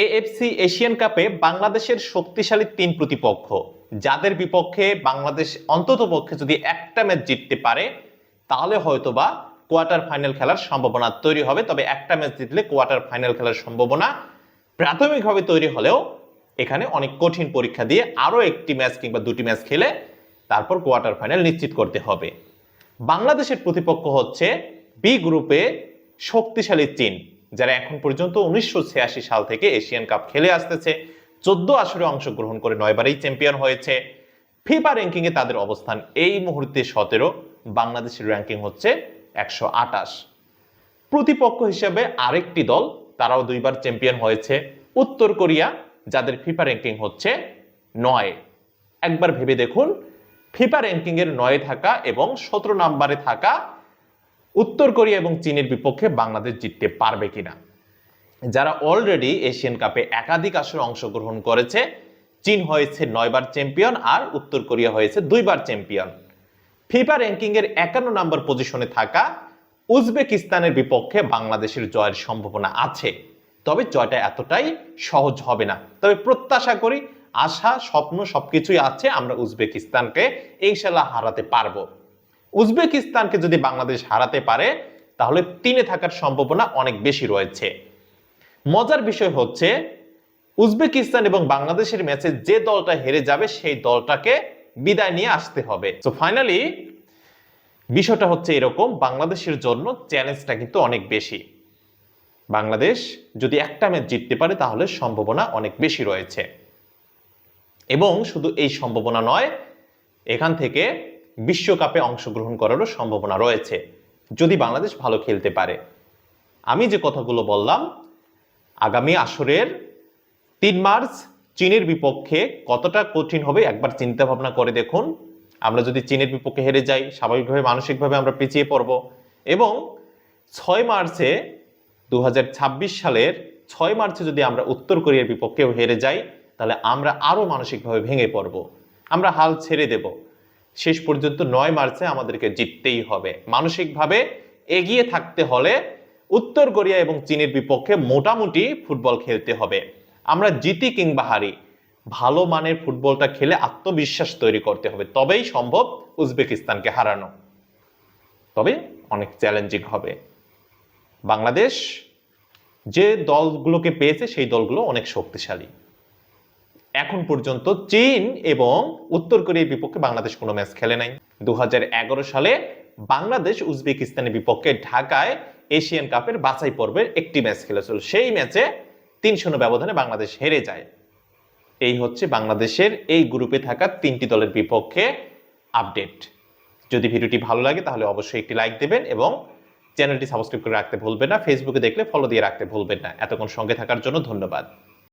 AFC Asian কাপে বাংলাদেশের শক্তিশালী তিন প্রতিপক্ষ। যাদের বিপক্ষে বাংলাদেশ অন্তত পক্ষে যদি একটা ম্যাচ জিততে পারে, তাহলে হয়তোবা কোয়ার্টার ফাইনাল খেলার সম্ভাবনা তৈরি হবে। তবে একটা ম্যাচ জিতলে কোয়ার্টার ফাইনাল খেলার সম্ভাবনা প্রাথমিকভাবে তৈরি হলেও এখানে অনেক কঠিন পরীক্ষা দিয়ে আরও একটি ম্যাচ কিংবা দুটি ম্যাচ খেলে তারপর কোয়ার্টার ফাইনাল নিশ্চিত করতে হবে। বাংলাদেশের প্রতিপক্ষ হচ্ছে বি গ্রুপে শক্তিশালী চীন যারা এখন পর্যন্ত উনিশশো ছিয়াশি সাল থেকে এশিয়ান কাপ খেলে আসতেছে, চোদ্দ আসরে অংশগ্রহণ করে নয়বারই চ্যাম্পিয়ন হয়েছে। ফিফা র্যাঙ্কিংয়ে তাদের অবস্থান এই মুহূর্তে সতেরো, বাংলাদেশের র্যাঙ্কিং হচ্ছে একশো আটাশ প্রতিপক্ষ হিসেবে আরেকটি দল, তারাও দুইবার চ্যাম্পিয়ন হয়েছে। উত্তর কোরিয়া, যাদের ফিফা র্যাঙ্কিং হচ্ছে নয়। একবার ভেবে দেখুন, ফিফা র্যাঙ্কিং এর নয়ে থাকা এবং সতেরো নাম্বারে থাকা উত্তর কোরিয়া এবং চীনের বিপক্ষে বাংলাদেশ জিততে পারবে কিনা? যারা অলরেডি এশিয়ান কাপে একাধিক আসরে অংশগ্রহণ করেছে, চীন হয়েছে নয়বার চ্যাম্পিয়ন আর উত্তর কোরিয়া হয়েছে দুইবার চ্যাম্পিয়ন ফিফা র্যাঙ্কিং এর একান্ন নম্বর পজিশনে থাকা উজবেকিস্তানের বিপক্ষে বাংলাদেশের জয়ের সম্ভাবনা আছে। তবে জয়টা এতটাই সহজ হবে না। তবে প্রত্যাশা করি, আশা, স্বপ্ন সবকিছুই আছে, আমরা উজবেকিস্তানকে ইনশাল্লাহ হারাতে পারব। উজবেকিস্তানকে যদি বাংলাদেশ হারাতে পারে, তাহলে তিনে থাকার সম্ভাবনা অনেক বেশি রয়েছে। মজার বিষয় হচ্ছে, উজবেকিস্তান এবং বাংলাদেশের ম্যাচে যে দলটা হেরে যাবে, সেই দলটাকে বিদায় নিয়ে আসতে হবে। তো ফাইনালি বিষয়টা হচ্ছে এরকম, বাংলাদেশের জন্য চ্যালেঞ্জটা কিন্তু অনেক বেশি। বাংলাদেশ যদি একটা ম্যাচ জিততে পারে, তাহলে সম্ভাবনা অনেক বেশি রয়েছে। এবং শুধু এই সম্ভাবনা নয়, এখান থেকে বিশ্বকাপে অংশগ্রহণ করারও সম্ভাবনা রয়েছে। যদি বাংলাদেশ ভালো খেলতে পারে। আমি যে কথাগুলো বললাম, আগামী আসরের তিন মার্চ চীনের বিপক্ষে কতটা কঠিন হবে একবার চিন্তা ভাবনা করে দেখুন। আমরা যদি চীনের বিপক্ষে হেরে যাই, স্বাভাবিকভাবে, মানসিকভাবে আমরা পিছিয়ে পড়ব এবং ছয় মার্চে দু হাজার ছাব্বিশ সালের ছয় মার্চে যদি আমরা উত্তর কোরিয়ার বিপক্ষেও হেরে যাই, তাহলে আমরা আরও মানসিকভাবে ভেঙে পড়ব। আমরা হাল ছেড়ে দেব। শেষ পর্যন্ত নয় মার্চে আমাদেরকে জিততেই হবে। মানসিকভাবে এগিয়ে থাকতে হলে উত্তর কোরিয়া এবং চীনের বিপক্ষে মোটামুটি ফুটবল খেলতে হবে। আমরা জিতি কিংবা হারি, ভালো মানের ফুটবলটা খেলে আত্মবিশ্বাস তৈরি করতে হবে। তবেই সম্ভব উজবেকিস্তানকে হারানো। তবে অনেক চ্যালেঞ্জিং হবে। বাংলাদেশ যে দলগুলোকে পেয়েছে, সেই দলগুলো অনেক শক্তিশালী। এখন পর্যন্ত চীন এবং উত্তর কোরিয়ার বিপক্ষে বাংলাদেশ কোনো ম্যাচ খেলে নাই। দু হাজার এগারো সালে বাংলাদেশ উজবেকিস্তানের বিপক্ষে ঢাকায় এশিয়ান কাপের বাছাই পর্বের একটি ম্যাচ খেলেছিল। সেই ম্যাচে তিন শূন্য ব্যবধানে বাংলাদেশ হেরে যায়। এই হচ্ছে বাংলাদেশের এই গ্রুপে থাকা তিনটি দলের বিপক্ষে আপডেট। যদি ভিডিওটি ভালো লাগে তাহলে অবশ্যই একটি লাইক দেবেন এবং চ্যানেলটি সাবস্ক্রাইব করে রাখতে ভুলবেন না। ফেসবুকে দেখলে ফলো দিয়ে রাখতে ভুলবেন না। এতক্ষণ সঙ্গে থাকার জন্য ধন্যবাদ।